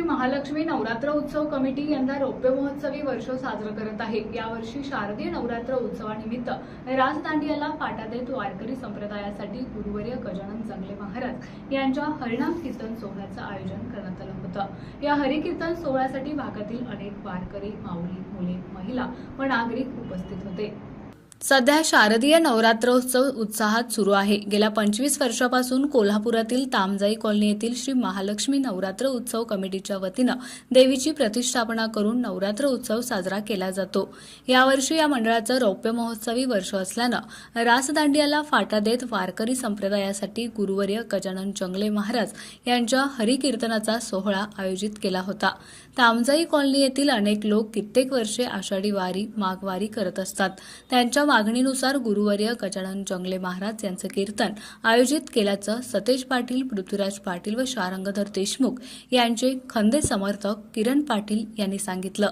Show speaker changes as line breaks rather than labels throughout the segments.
श्री महालक्ष्मी नवरात्र उत्सव कमिटी यंदा रौप्य महोत्सवी वर्ष साजरं करत आहे. यावर्षी शारदीय नवरात्र उत्सवानिमित्त राजदांडियाला फाटा देत वारकरी संप्रदायासाठी गुरुवर्य गजानन जंगले महाराज यांच्या हरिनाम कीर्तन सोहळ्याचं आयोजन करण्यात आलं होतं. या हरिकीर्तन सोहळ्यासाठी भागातील अनेक वारकरी माऊली मुले महिला व नागरिक उपस्थित होते. सध्या शारदीय नवरात्रोत्सव उत्साहात सुरू आहे. गेल्या पंचवीस वर्षापासून कोल्हापुरातील तामजाई कॉलनी येथील श्री महालक्ष्मी नवरात्र उत्सव कमिटीच्या वतीनं देवीची प्रतिष्ठापना करून नवरात्र उत्सव साजरा केला जातो. यावर्षी या मंडळाचं रौप्य महोत्सवी वर्ष असल्यानं रासदांडियाला फाटा देत वारकरी संप्रदायासाठी गुरुवर्य गजानन जंगले महाराज यांच्या हरिकीर्तनाचा सोहळा आयोजित केला होता. तामजाई कॉलनी येथील अनेक लोक कित्येक वर्षे आषाढी वारी माघवारी करत असतात. त्यांच्या मागणीनुसार गुरुवर्य गजानन जंगले महाराज यांचं कीर्तन आयोजित केल्याचं सतेज पाटील पृथ्वीराज पाटील व शारंगधर देशमुख यांचे खंदे समर्थक किरण पाटील यांनी सांगितलं.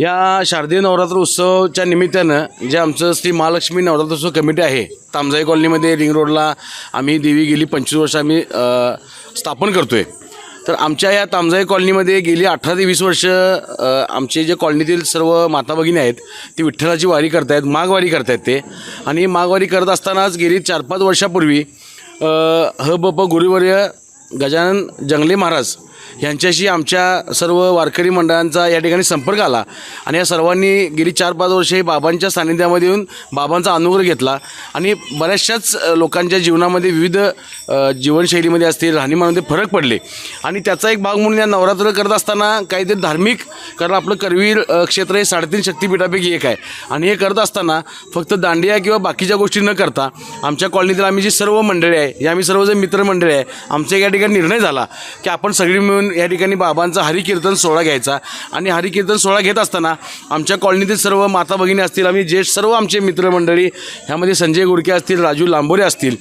या शारदीय नवरात्र उत्सवच्या निमित्तानं जे आमचं श्री महालक्ष्मी नवरात्र उत्सव कमिटी आहे तामजाई कॉलनीमध्ये रिंग रोडला आम्ही देवी गेली पंचवीस वर्ष आम्ही स्थापन करतो आहे तर आमच्या या तामजाई कॉलनीमध्ये गेली अठरा ते वीस वर्ष आमचे जे कॉलनीतील सर्व माता भगिनी आहेत ती विठ्ठलाची वारी करतायत माघवारी करतायत ते. आणि माघवारी करत असतानाच गेली चार पाच वर्षापूर्वी ह ब प गुरुवर्य गजानन जंगले महाराज यांच्याशी आमच्या सर्व वारकरी मंडळांचा या ठिकाणी संपर्क आला. आणि या सर्वांनी गेली चार पाच वर्षे बाबांच्या सानिध्यामध्ये येऊन बाबांचा अनुग्रह घेतला. आणि बऱ्याचशाच लोकांच्या जीवनामध्ये विविध जीवनशैलीमध्ये असतील राहणीमानामध्ये फरक पडले. आणि त्याचा एक भाग म्हणून या नवरात्र करत असताना काहीतरी धार्मिक कारण आपलं करवीर क्षेत्र हे साडेतीन शक्तिपीठापैकी एक आहे. आणि हे करत असताना फक्त दांडिया किंवा बाकीच्या गोष्टी न करता आमच्या कॉलनीतील आम्ही जी सर्व मंडळी आहे या आम्ही सर्व जे मित्रमंडळी आहे आमचा या ठिकाणी निर्णय झाला की आपण सगळी मिळून या ठिकाणी बाबांचा हरिकीर्तन सोहळा घ्यायचा. आणि हरिकीर्तन सोहळा घेत असताना आमच्या कॉलनीतील सर्व माता भगिनी असतील आम्ही जे सर्व आमचे मित्रमंडळी ह्यामध्ये संजय गुडके असतील राजू लांबोरे असतील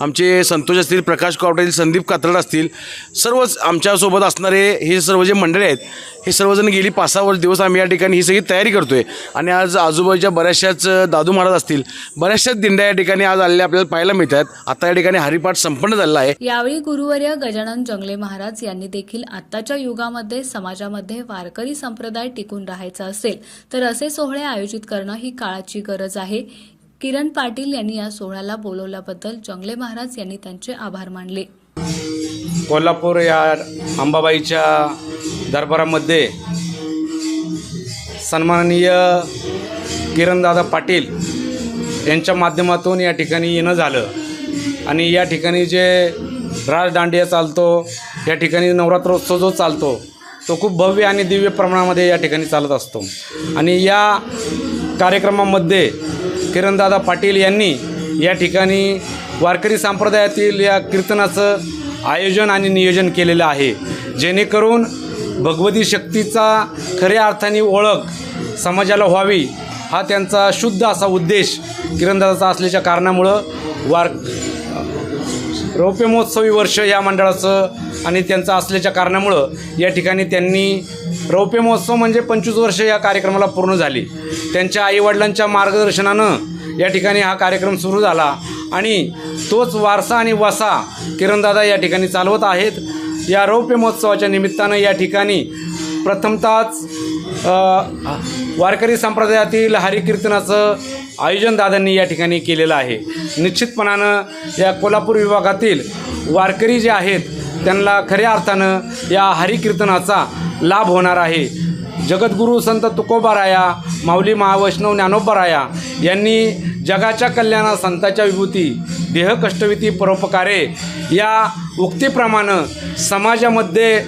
आमचे संतोष असतील प्रकाश कावटे संदीप कात्रड असतील सर्वच आमच्यासोबत असणारे हे सर्व जे मंडळी आहेत हे सर्वजण गेली पाच सहा वर्ष दिवस आम्ही या ठिकाणी ही सगळी तयारी करतो आहे आणि आज आजूबाजूच्या बऱ्याचशाच दादू महाराज असतील बऱ्याचशाच दिंड्या या ठिकाणी आज आलेल्या आपल्याला पाहायला मिळतात. आता या ठिकाणी हरिपाठ संपन्न झालेला आहे.
यावेळी गुरुवर्य गजानन जंगले महाराज यांनी देखील आत्ताच्या युगामध्ये समाजामध्ये वारकरी संप्रदाय टिकून राहायचा असेल तर असे सोहळे आयोजित करणं ही काळाची गरज आहे. किरण पाटील यांनी या सोहळ्याला बोलवल्याबद्दल जंगले महाराज यांनी त्यांचे आभार मानले.
कोल्हापूर या अंबाबाईच्या दरबारामध्ये सन्माननीय किरणदादा पाटील यांच्या माध्यमातून या ठिकाणी येणं झालं. आणि या ठिकाणी जे राजदांडिया चालतो या ठिकाणी नवरात्रोत्सव जो चालतो तो खूप भव्य आणि दिव्य प्रमाणामध्ये या ठिकाणी चालत असतो. आणि या कार्यक्रमामध्ये किरणदादा पाटील यांनी या ठिकाणी वारकरी संप्रदायातील या कीर्तनाचं आयोजन आणि नियोजन केलेलं आहे. जेणेकरून भगवती शक्तीचा खऱ्या अर्थाने ओळख समाजाला व्हावी हा त्यांचा शुद्ध असा उद्देश किरणदादाचा असल्याच्या कारणामुळं वार रौप्यमहोत्सवी वर्ष या मंडळाचं आणि त्यांचं असल्याच्या कारणामुळं या ठिकाणी त्यांनी रौप्य महोत्सव म्हणजे पंचवीस वर्ष या कार्यक्रमाला पूर्ण झाली. त्यांच्या आईवडिलांच्या मार्गदर्शनानं या ठिकाणी हा कार्यक्रम सुरू झाला आणि तोच वारसा आणि वसा किरणदादा या ठिकाणी चालवत आहेत. या रौप्य महोत्सवाच्या निमित्तानं या ठिकाणी प्रथमतःच वारकरी संप्रदायातील हरिकीर्तनाचं आयोजन दादांनी या ठिकाणी केलेलं आहे. निश्चितपणानं या कोल्हापूर विभागातील वारकरी जे आहेत त्यांना खऱ्या अर्थानं या हरिकीर्तनाचा लाभ होणार आहे. जगद्गुरू संत तुकोबाराया माऊली महावैष्णव ज्ञानोबाराया यांनी जगाच्या कल्याणा संताच्या विभूती देह कष्टविती परोपकारे या उक्तीप्रमाणे समाजामध्ये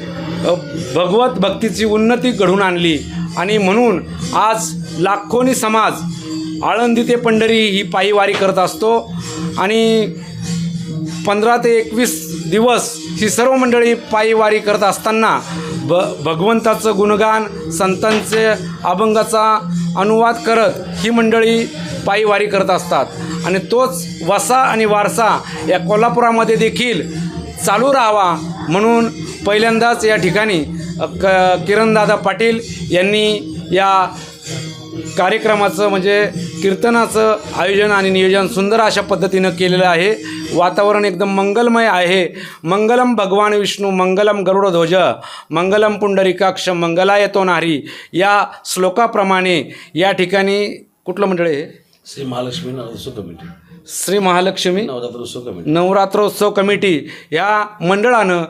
भगवत भक्तीची उन्नती घडून आणली. आणि म्हणून आज लाखोनी समाज आळंदी ते पंढरी ही पायीवारी करत असतो. आणि पंधरा ते एकवीस दिवस ही सर्व मंडळी पायीवारी करत असताना ब भगवंताचं गुणगान संतांचे अभंगाचा अनुवाद करत ही मंडळी पायी वारी करत असतात. आणि तोच वसा आणि वारसा या कोल्हापुरामध्ये देखील चालू राहावा म्हणून पहिल्यांदाच या ठिकाणी क किरणदादा पाटील यांनी या कार्यक्रमाचं म्हणजे कीर्तनाचं आयोजन आणि नियोजन सुंदर अशा पद्धतीनं केलेलं आहे. वातावरण एकदम मंगलमय आहे. मंगलम भगवान विष्णू मंगलम गरुडध्वज मंगलम पुंडरिकाक्ष मंगलायतो नारी या श्लोकाप्रमाणे या ठिकाणी कुठलं मंडळ आहे
श्री महालक्ष्मी नवरात्र कमिटी.
श्री महालक्ष्मी
नवरात्र उत्सव कमिटी.
नवरात्रोत्सव कमिटी या मंडळानं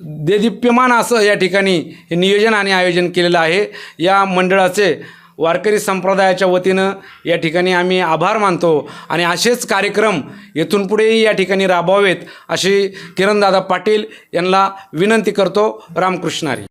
देदीप्यमान असं या ठिकाणी हे नियोजन आणि आयोजन केलेलं आहे. या मंडळाचे वारकरी संप्रदायाच्या वतीनं या ठिकाणी आम्ही आभार मानतो आणि असेच कार्यक्रम येथून पुढेही या ठिकाणी राबवावेत अशी किरणदादा पाटील यांना विनंती करतो. रामकृष्णारी